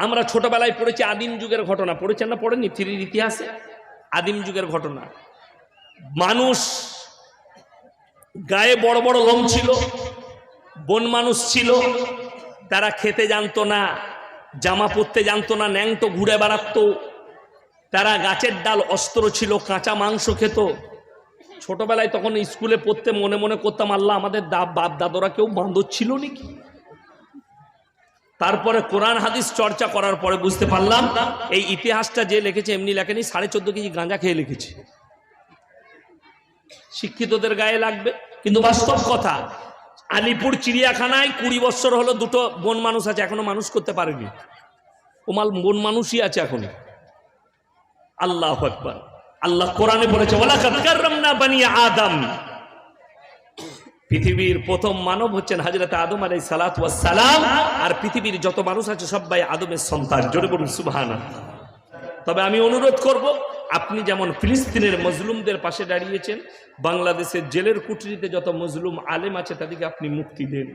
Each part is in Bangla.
আমরা ছোটবেলায় পড়েছি আদিম যুগের ঘটনা। পড়েছেন না পড়েনি থ্রির ইতিহাসে? আদিম যুগের ঘটনা। মানুষ গায়ে বড় বড় লোম ছিল, বন মানুষ ছিল, তারা খেতে জানতো না, জামা পরতে জানতো না, ন্যাংটো ঘুরে বেড়াত। তারা গাছের ডাল অস্ত্র ছিল, কাঁচা মাংস খেত। ছোটবেলায় তখন স্কুলে পড়তে মনে মনে করতাম, আল্লাহ আমাদের দা- বাপ দাদরা কেউ বাঁদর ছিল নাকি? তারপরে কোরআন হাদিস চর্চা করার পরে বুঝতে পারলাম, এই ইতিহাসটা যে লিখেছে, এমনি লেখেনি, সাড়ে চোদ্দ কেজি গাঁজা খেয়ে লিখেছে। শিক্ষিতদের গায়ে লাগবে। কিন্তু বাস্তব কথা, আলিপুর চিড়িয়াখানায় কুড়ি বছর হলো দুটো বন মানুষ আছে, এখনও মানুষ করতে পারেনি। ওমাল বন মানুষই আছে এখন। আল্লাহ আকবার। আল্লাহ কোরআনে বলেছে, ওয়ালাকাদ কাররামনা বানি আদম। পৃথিবীর প্রথম মানব হচ্ছেন হাজরত আদম আলাই সালাত সালাম, আর পৃথিবীর যত মানুষ আছে সবাই আদমের সন্তান। জোরে বলুন সুবহানা তবে আমি অনুরোধ করব, আপনি যেমন ফিলিস্তিনের মজলুমদের পাশে দাঁড়িয়েছেন, বাংলাদেশের জেলের কুটরিতে যত মজলুম আলেম আছে তাদেরকে আপনি মুক্তি দেন।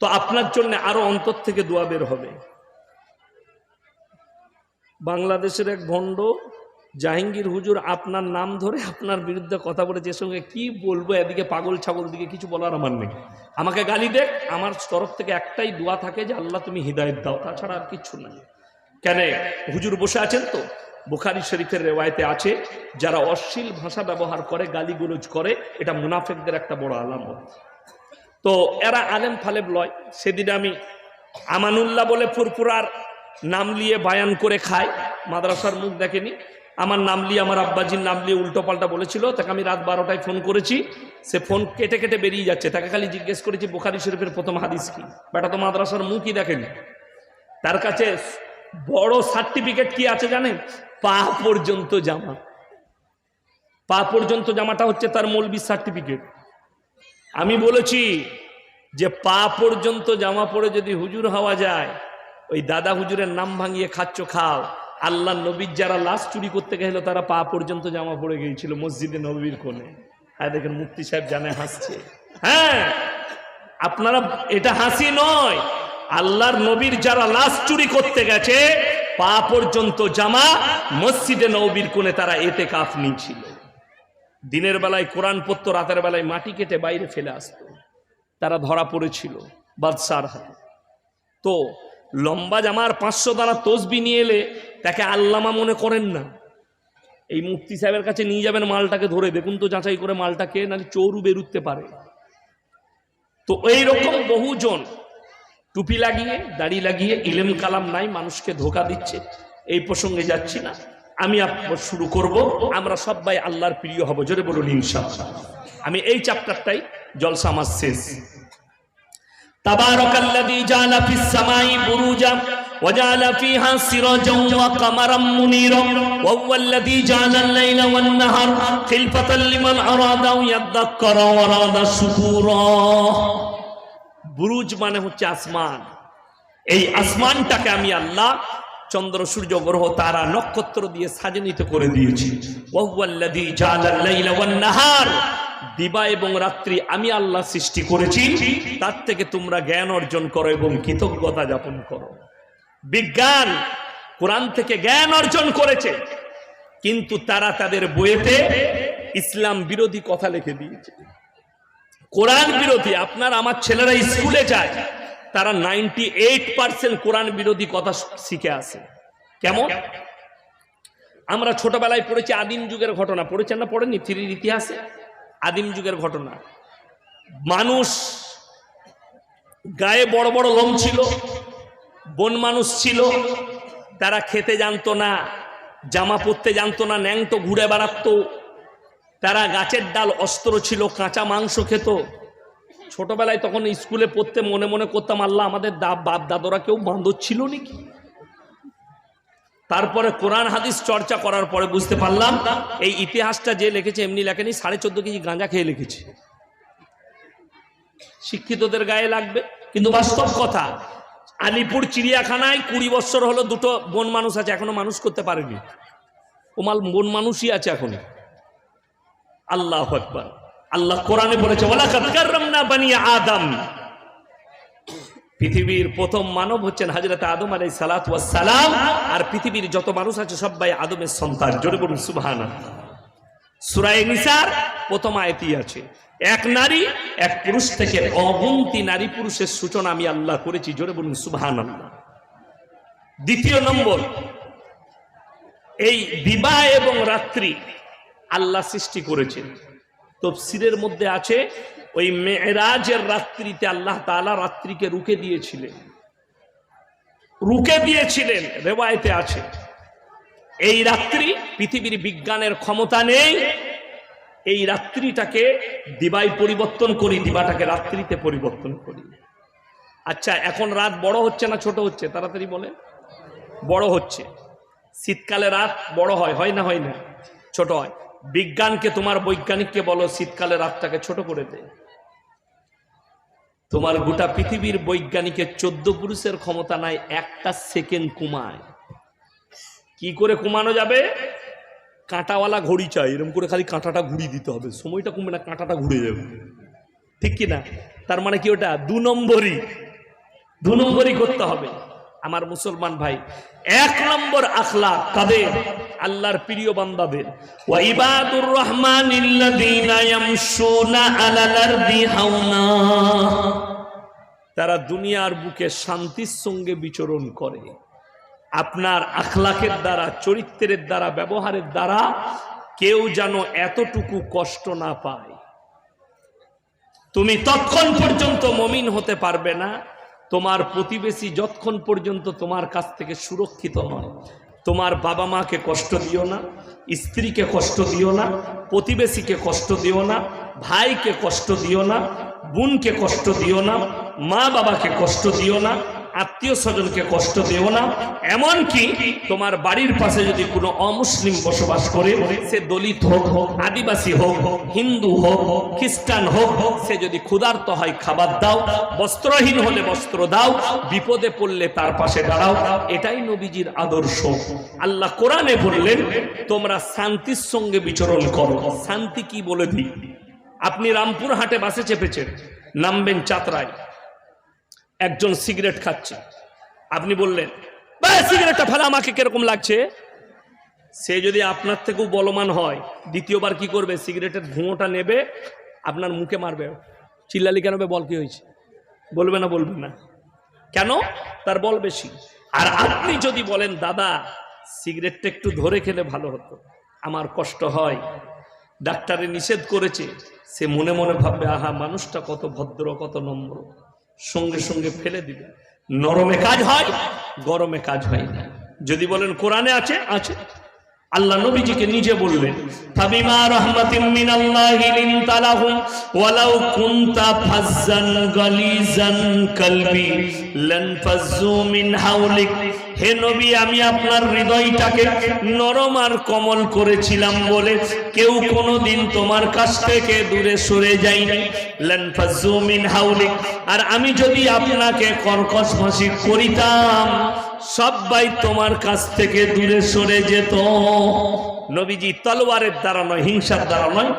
তো আপনার জন্য আরও অন্তর থেকে দোয়া বের হবে। বাংলাদেশের এক ভণ্ড জাহাঙ্গীর হুজুর আপনার নাম ধরে আপনার বিরুদ্ধে কথা বলেছে এর সঙ্গে কি বলব, এদিকে পাগল ছাগল দিকে কিছু বলার আমার নেই। আমাকে গালি দেখ, আমার তরফ থেকে একটাই দোয়া থাকে যে, আল্লাহ তুমি হৃদায়ত দাও, তাছাড়া আর কিচ্ছু নাই কেন? হুজুর বসে আছেন তো? বুখারি শরীফের রেওয়ায়তে আছে, যারা অশ্লীল ভাষা ব্যবহার করে, গালিগুলোজ করে, এটা মুনাফেকদের একটা বড় আলামত। তো এরা আলেম ফালেব লয়, সেদিন আমি আমানুল্লাহ বলে ফুরফুরার নাম নিয়ে বায়ান করে খায় মাদ্রাসার মুখ দেখেনি আমার নাম আমার আব্বাজির নাম নিয়ে উল্টো পাল্টা বলেছিল, তাকে আমি রাত বারোটায় ফোন করেছি। সে ফোন কেটে কেটে বেরিয়ে যাচ্ছে। তাকে খালি জিজ্ঞেস করেছি, বোখারি শরীফের প্রথম হাদিস কি? বেটা, তো মাদ্রাসার মুখই দেখেনি। তার কাছে বড় সার্টিফিকেট কি আছে জানেন? পা পর্যন্ত জামা। পা পর্যন্ত জামাটা হচ্ছে তার মৌলবি সার্টিফিকেট আমি বলেছি যে পা পর্যন্ত জামা পরে যদি হুজুর হওয়া যায়, ওই দাদা হুজুরের নাম ভাঙিয়ে খাচ্ছ, খাও। আল্লাহ নবীর যারা লাশ চুরি করতে গেল, তারা পা পর্যন্ত জামা পরে গিয়েছিল মসজিদে নবীর কোণে। হ্যাঁ দেখেন মুফতি সাহেব জানে হাসছে। হ্যাঁ আপনারা, এটা হাসি নয়। আল্লাহর নবীর যারা লাশ চুরি করতে গেছে, পা পর্যন্ত জামা মসজিদে নবীর কোণে তারা এতে কাফ নিয়েছিল। দিনের বেলায় কোরআন পড়তো, রাতের বেলায় মাটি কেটে বাইরে ফেলে আসতো। তারা ধরা পড়েছিল, বাদশার হাতে। তো লম্বা জামার পাঁচশো দানা তসবি নিয়ে এলে তাকে আল্লামা মনে করেন না। এই মুফতি সাহেবের কাছে নিয়ে যাবেন মালটাকে ধরে। দেখুন তো যাচাই করে মালটাকে নাকি চৌরু বেরুতে পারে। তো এই রকম বহুজন টুপি লাগিয়ে, দাড়ি লাগিয়ে ইলেম কালাম নাই, মানুষকে ধোকা দিচ্ছে। এই প্রসঙ্গে যাচ্ছি না। আমি শুরু করব। আমরা সবাই আল্লাহর প্রিয় হব। জোরে বলুন ইনশাআল্লাহ। আমি এই চ্যাপ্টারটাই জলসা আমার শেষ। تبارك الذي جعل في السماء بروجا وجعل فيها سراجا وقمرا منيرا وهو الذي جعل الليل والنهار خلفة لمن أراد أن يذكر وأراد شكورا বুরুজ মানে হচ্ছে আসমান এই আসমানটাকে আমি আল্লাহ চন্দ্র সূর্য গ্রহ তারা নক্ষত্র দিয়ে সাজনিত করে দিয়েছি ওয়াল্লাযী জালাল লাইলা ওয়ান নাহার দিবা এবং রাত্রি আমি আল্লাহ সৃষ্টি করেছি, তার থেকে তোমরা জ্ঞান অর্জন করো এবং কৃতজ্ঞতা যাপন করো। বিজ্ঞান কোরআন থেকে জ্ঞান অর্জন করেছে, কিন্তু তারা তাদের বইয়েতে ইসলাম বিরোধী কথা লিখে দিয়েছে। কোরআন বিরোধী, আপনার আমার ছেলেরা স্কুলে যায়, তারা নাইনটি এইট পার্সেন্ট কোরআন বিরোধী কথা শিখে আসে। কেমন? আমরা ছোটবেলায় পড়েছি আদিম যুগের ঘটনা, পড়েছেন না? পড়েনি থ্রির ইতিহাসে? আদিম যুগের ঘটনা। মানুষ গায়ে বড় বড় লোম ছিল, বন মানুষ ছিল, তারা খেতে জানতো না, জামা পরতে জানতো না, ন্যাংটো ঘুরে বেড়াত। তারা গাছের ডাল অস্ত্র ছিল, কাঁচা মাংস খেত। ছোটবেলায় তখন স্কুলে পড়তে মনে মনে করতাম, আল্লাহ আমাদের দা- বাপ দাদরা কেউ বাঁদর ছিল নাকি? তারপরে কোরআন হাদিস চর্চা করার পরে বুঝতে পারলাম, এই ইতিহাসটা যে লিখেছে এমনি লেখেনি, সাড়ে চোদ্দ কেজি গাঁজা খেয়ে লিখেছে। শিক্ষিতদের গায়ে লাগবে। কিন্তু বাস্তব কথা, আলিপুর চিড়িয়াখানায় কুড়ি বছর হলো দুটো বন মানুষ আছে, এখনও মানুষ করতে পারেনি। ওমাল বন মানুষই আছে এখন। আল্লাহ আকবার। আল্লাহ কোরআনে বলেছে, ওয়ালাকাদ কাররামনা বানি আদম। পৃথিবীর প্রথম মানব হচ্ছেন হাজরত আদম আলাই সালাত সালাম, আর পৃথিবীর যত মানুষ আছে সবাই আদমের সন্তান। জোরে বলুন সুবহান সুরায় নিসার, প্রথম আয়তি আছে। এক নারী, এক পুরুষ থেকে অগন্তি নারী পুরুষের সূচনা আমি আল্লাহ করেছি, জোরে বলুন সুবহান দ্বিতীয় নম্বর, এই বিবাহ এবং রাত্রি আল্লাহ সৃষ্টি করেছেন। তফসিরের মধ্যে আছে, ওই মেয়েরাজের রাত্রিতে আল্লাহ তালা রাত্রিকে রুকে দিয়েছিলেন। রুকে দিয়েছিলেন, রেওয়ায়তে আছে। এই রাত্রি পৃথিবীর বিজ্ঞানের ক্ষমতা নেই, এই রাত্রিটাকে দিবাই পরিবর্তন করি, দিবাটাকে রাত্রিতে পরিবর্তন করি। আচ্ছা এখন রাত বড় হচ্ছে না ছোট হচ্ছে? তাড়াতাড়ি বলে বড় হচ্ছে। শীতকালে রাত বড় হয় হয় না হয় না? ছোট হয়। বিজ্ঞানকে তোমার বৈজ্ঞানিককে বলো, শীতকালে রাতটাকে ছোট করে দে। তোমার গোটা পৃথিবীর বৈজ্ঞানিকের চোদ্দ পুরুষের ক্ষমতা নাই, একটা সেকেন্ড কুমায়। কি করে কুমানো যাবে? কাঁটাওয়ালা ঘড়ি চাই এরকম করে খালি কাঁটাটা ঘুরিয়ে দিতে হবে। সময়টা কমবে না, কাঁটাটা ঘুরে যাবে। ঠিক কি না তার মানে কি ওটা? দু নম্বরই। দু নম্বরই করতে হবে। আমার মুসলমান ভাই, এক নম্বর আখলা কাদের? আল্লাহর প্রিয় বান্দাদের। ওয়া ইবাদুর রহমানিল্লাযীনা ইয়ামশুনা আলাল আরদি হাওনা। তারা দুনিয়ার বুকে শান্তির সঙ্গে বিচরণ করে। আপনার আখলাকের দ্বারা, চরিত্রের দ্বারা, ব্যবহারের দ্বারা কেউ যেন এতটুকু কষ্ট না পায়। তুমি তৎক্ষণ পর্যন্ত মমিন হতে পারবে না। তোমার প্রতিবেশী যতক্ষণ পর্যন্ত তোমার কাছ থেকে সুরক্ষিত নয় তোমার বাবা মাকে কষ্ট দিও না, স্ত্রীকে কষ্ট দিও না, প্রতিবেশীকে কষ্ট দিও না, ভাইকে কষ্ট দিও না, বোনকে কষ্ট দিও না মা বাবাকে কষ্ট দিও না আত্মীয় স্বজনকে কষ্ট দিও না। এমনকি তোমার বাড়ির পাশে যদি কোনো অমুসলিম বসবাস করে, সে দলিত হোক, আদিবাসী হোক, হিন্দু হোক, খ্রিস্টান হোক, সে যদি ক্ষুধার্ত হয়, খাবার দাও, বস্ত্রহীন হলে বস্ত্র দাও, বিপদে পড়লে তার পাশে দাঁড়াও। এটাই নবীজির আদর্শ। আল্লাহ কোরআনে বললেন, তোমরা শান্তির সঙ্গে বিচরণ করো। শান্তি কি বলে দিই? আপনি রামপুর হাটে বাসে চেপেছেন, নামবেন চাতরায়। একজন সিগারেট খাচ্ছে। আপনি বললেন "বা, সিগারেটটা ফেলা আমাকে কীরকম লাগছে? সে যদি আপনার থেকেও বলমান হয় দ্বিতীয়বার কি করবে? সিগারেটের ধুঁয়োটা নেবে আপনার মুখে মারবে। চিল্লালি কেন বল কি হয়েছে? বলবে না বলবে না। কেন? তার বল বেশি। আর আপনি যদি বলেন দাদা সিগারেটটা একটু ধরে খেলে ভালো হতো। আমার কষ্ট হয়। ডাক্তারে নিষেধ করেছে। সে মনে মনে ভাববে আহা মানুষটা কত ভদ্র কত নম্র। সঙ্গে সঙ্গে ফেলে দিবে। নরমে কাজ হয়, গরমে কাজ হয় না। যদি বলেন কোরআনে আছে আছে। আল্লাহ নবীজিকে নিজে বললেন, ফাবিমা রাহমাতিন মিনাল্লাহি লিনতালাহুম ওয়ালাউ কুনতা ফাজ্জান গালিজান কলবি মিন হাওলিক হে নবী, আমি আপনার হৃদয়টাকে নরম আর কমল করেছিলাম বলে কেউ কোনোদিন তোমার কাছ থেকে দূরে সরে ফাজ্জু মিন হাওলিক আর আমি যদি আপনাকে কর্কশ ভাষী করিতাম সবাই তোমার কাছ থেকে দূরে সরে যেত। নবীজি তলোয়ারের দ্বারা নয়, হিংসার দ্বারা নয়,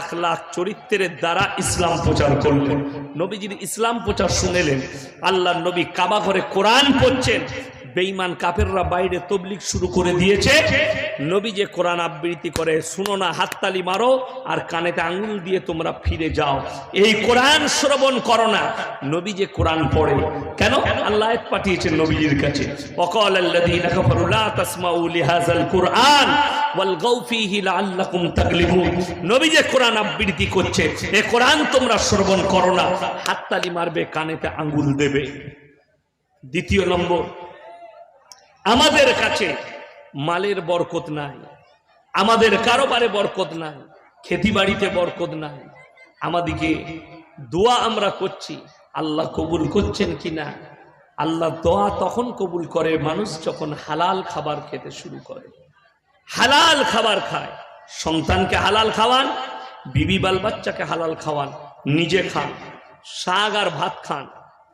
আখলাখ চরিত্রের দ্বারা ইসলাম প্রচার করলেন। নবীজির ইসলাম প্রচার শুনেলেন। আল্লাহ নবী কাবা ঘরে কোরআন পড়ছেন। বেঈমান কাফেররা বাইরে তবলিক শুরু করে দিয়েছে। নবী যে কোরআন আবৃত্তি করে, শুনো না, হাততালি মারো আর কানেতে আঙ্গুল দিয়ে তোমরা ফিরে যাও। এই কোরআন শ্রবণ করো না। নবী যে কোরআন পড়ে, কেন? আল্লাহ পাঠিয়েছেন নবীজির কাছে। অকল কোরআন নবী যে কোরআন আবৃত্তি করছে, এ কোরআন তোমরা শ্রবণ করো না। হাততালি মারবে, কানেতে আঙ্গুল দেবে। দ্বিতীয় নম্বর আমাদের কাছে মালের বরকত নাই, আমাদের কারোবারে বরকত নাই খেতি বাড়িতে বরকত নাই। আমাদিকে দোয়া আমরা করছি, আল্লাহ কবুল করছেন কিনা? আল্লাহ দোয়া তখন কবুল করে মানুষ যখন হালাল খাবার খেতে শুরু করে। হালাল খাবার খায়, সন্তানকে হালাল খাওয়ান, বিবি বাল বাচ্চাকে হালাল খাওয়ান, নিজে খান, শাক আর ভাত খান,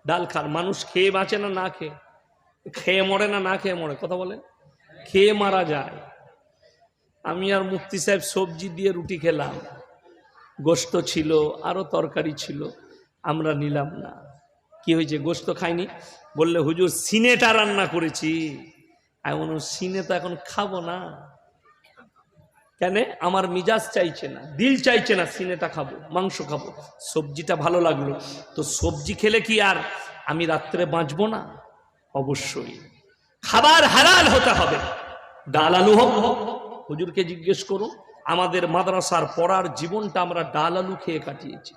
ডাল খান, মানুষ খেয়ে বাঁচে না না খেয়ে? খেয়ে মরে না না খেয়ে মরে, কথা বলে খেয়ে মারা যায়। আমি আর মুফতি সাহেব সবজি দিয়ে রুটি খেলাম। গোস্ত ছিল আরও তরকারি ছিল, আমরা নিলাম না। কি হয়েছে? গোস্ত খাইনি? বললে, হুজুর, সিনেটা রান্না করেছি। এমন সিনে তো এখন খাব না। কেন? আমার মিজাজ চাইছে না, দিল চাইছে না, সিনেটা খাব, মাংস খাব। সবজিটা ভালো লাগল। তো সবজি খেলে কি আর আমি রাত্রে বাঁচবো না? অবশ্যই। খাবার হালাল হতে হবে। ডাল আলু হোক, হুজুরকে জিজ্ঞেস করুন, আমাদের মাদ্রাসার পড়ার জীবনটা আমরা ডাল আলু খেয়ে কাটিয়েছি।